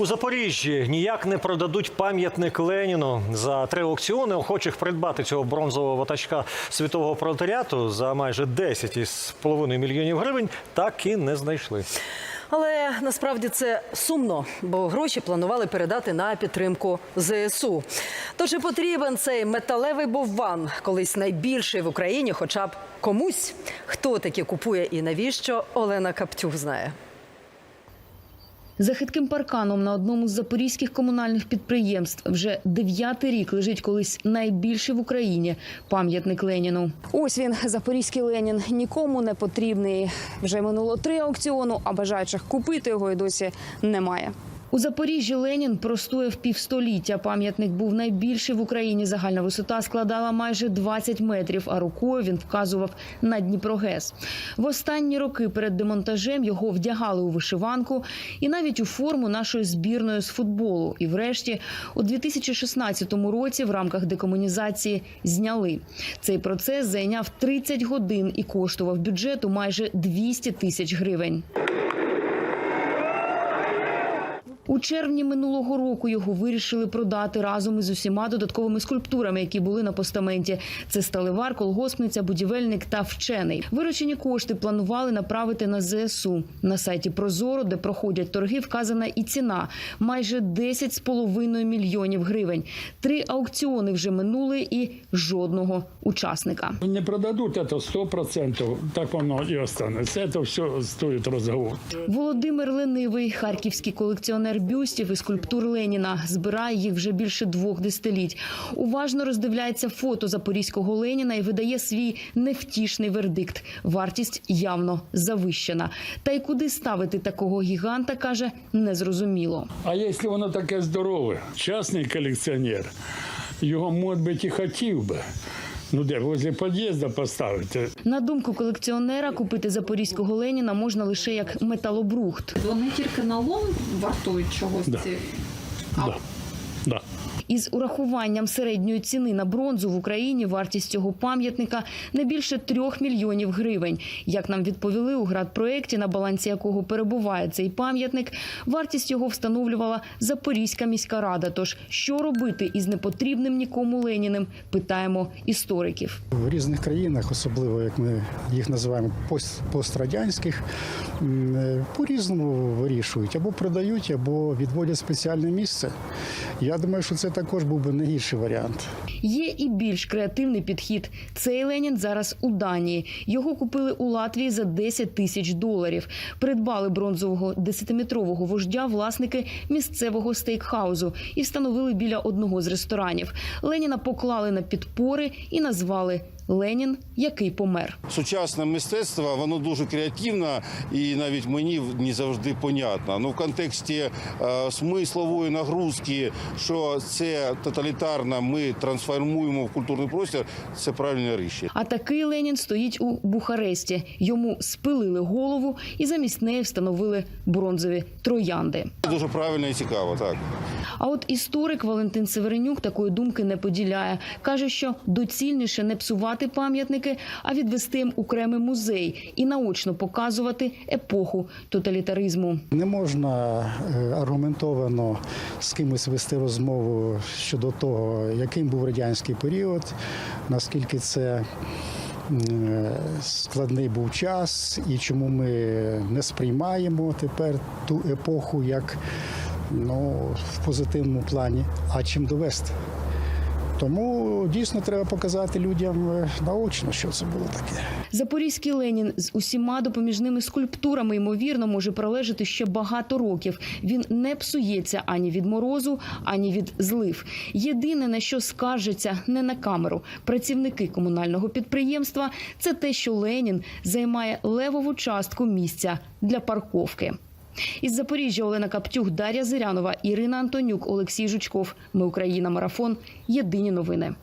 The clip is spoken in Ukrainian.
У Запоріжжі ніяк не продадуть пам'ятник Леніну за три аукціони. Охочих придбати цього бронзового ватажка світового пролетаріату за майже 10,5 мільйонів гривень так і не знайшли. Але насправді це сумно, бо гроші планували передати на підтримку ЗСУ. То чи потрібен цей металевий бовван, колись найбільший в Україні, хоча б комусь? Хто таки купує і навіщо? Олена Каптюх знає. За хитким парканом на одному з запорізьких комунальних підприємств вже дев'ятий рік лежить колись найбільший в Україні пам'ятник Леніну. Ось він, запорізький Ленін, нікому не потрібний. Вже минуло три аукціону, а бажаючих купити його і досі немає. У Запоріжжі Ленін простояв півстоліття. Пам'ятник був найбільший в Україні. Загальна висота складала майже 20 метрів, а рукою він вказував на Дніпрогес. В останні роки перед демонтажем його вдягали у вишиванку і навіть у форму нашої збірної з футболу. І врешті, у 2016 році, в рамках декомунізації зняли. Цей процес зайняв 30 годин і коштував бюджету майже 200 тисяч гривень. У червні минулого року його вирішили продати разом із усіма додатковими скульптурами, які були на постаменті. Це сталевар, колгоспниця, будівельник та вчений. Виручені кошти планували направити на ЗСУ. На сайті Прозоро, де проходять торги, вказана і ціна майже 10,5 мільйонів гривень. Три аукціони вже минули і жодного учасника. Не продадут это сто процентов, так оно и останется. Это все стоит разговор. Володимир Ленивий, харківський колекціонер бюстів і скульптур Леніна, збирає їх вже більше двох десятиліть. Уважно роздивляється фото запорізького Леніна і видає свій невтішний вердикт. Вартість явно завищена. Та й куди ставити такого гіганта, каже, незрозуміло. А якщо воно таке здорове, частний колекціонер, його, може бути, і хотів би. Ну де, возле під'їзду поставити. На думку колекціонера, купити запорізького Леніна можна лише як металобрухт. Вони тільки налом вартують чогось. Да. ці. Да. Да. Із урахуванням середньої ціни на бронзу в Україні вартість цього пам'ятника не більше трьох мільйонів гривень. Як нам відповіли у градпроекті, на балансі якого перебуває цей пам'ятник, вартість його встановлювала Запорізька міська рада. Тож що робити із непотрібним нікому Леніним? Питаємо істориків. В різних країнах, особливо як ми їх називаємо пост- пострадянських, е, по-різному вирішують або продають, або відводять спеціальне місце. Я думаю, що це також був би не гірший варіант. Є і більш креативний підхід. Цей Ленін зараз у Данії. Його купили у Латвії за 10 тисяч доларів. Придбали бронзового 10-метрового вождя власники місцевого стейкхаузу і встановили біля одного з ресторанів. Леніна поклали на підпори і назвали Ленін, який помер. Сучасне мистецтво воно дуже креативне і навіть мені не завжди понятно. Ну в контексті е, смислової нагрузки, що це тоталітарно, ми трансформуємо в культурний простір. Це правильне рішення. А такий Ленін стоїть у Бухаресті. Йому спилили голову і замість неї встановили бронзові троянди. Це дуже правильно і цікаво. Так. А от історик Валентин Северенюк такої думки не поділяє. Каже, що доцільніше не псувати пам'ятники, а відвести їм окремий музей і наочно показувати епоху тоталітаризму. Не можна е, аргументовано з кимось вести розмову щодо того, яким був радянський період, наскільки це. е, Складний був час, і чому ми не сприймаємо тепер ту епоху як ну, в позитивному плані, а чим довести. Тому дійсно треба показати людям е, наочно, що це було таке. Запорізький Ленін з усіма допоміжними скульптурами ймовірно може пролежати ще багато років. Він не псується ані від морозу, ані від злив. Єдине на що скаржаться не на камеру працівники комунального підприємства, це те, що Ленін займає левову частку місця для парковки. Із Запоріжжя Олена Каптюх, Дар'я Зирянова, Ірина Антонюк, Олексій Жучков. Ми Україна. Марафон. Єдині новини.